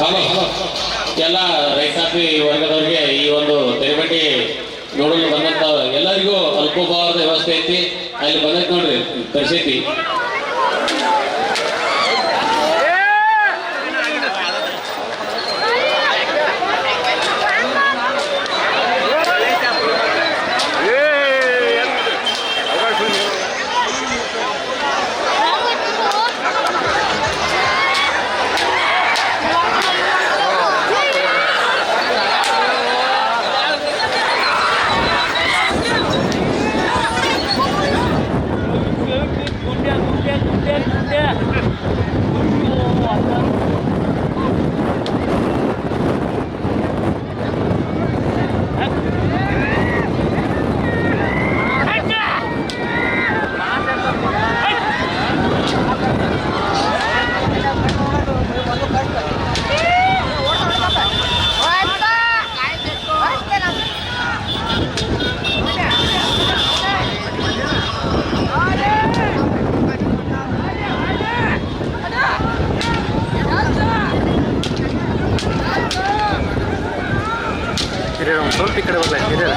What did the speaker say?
Hello hello. ಎಲ್ಲ ರೈತಾಪಿ ವರ್ಗದವ್ರಿಗೆ ಈ ಒಂದು ತೆರೆಬಟ್ಟಿ ನೋಡಲು ಬಂದಂತ ಎಲ್ಲರಿಗೂ ಅಲ್ಪೋಪಹಾರದ ವ್ಯವಸ್ಥೆ ಐತಿ. ಅಲ್ಲಿ ಬಂದೈತಿ ನೋಡ್ರಿ, ಪರಿಸ್ಥಿತಿ. ಹಿರಿಯರು ಒಂದು ಸ್ವಲ್ಪ ಈ ಕಡೆ ಬರಲ್ಲ ಹಿರಿಯರು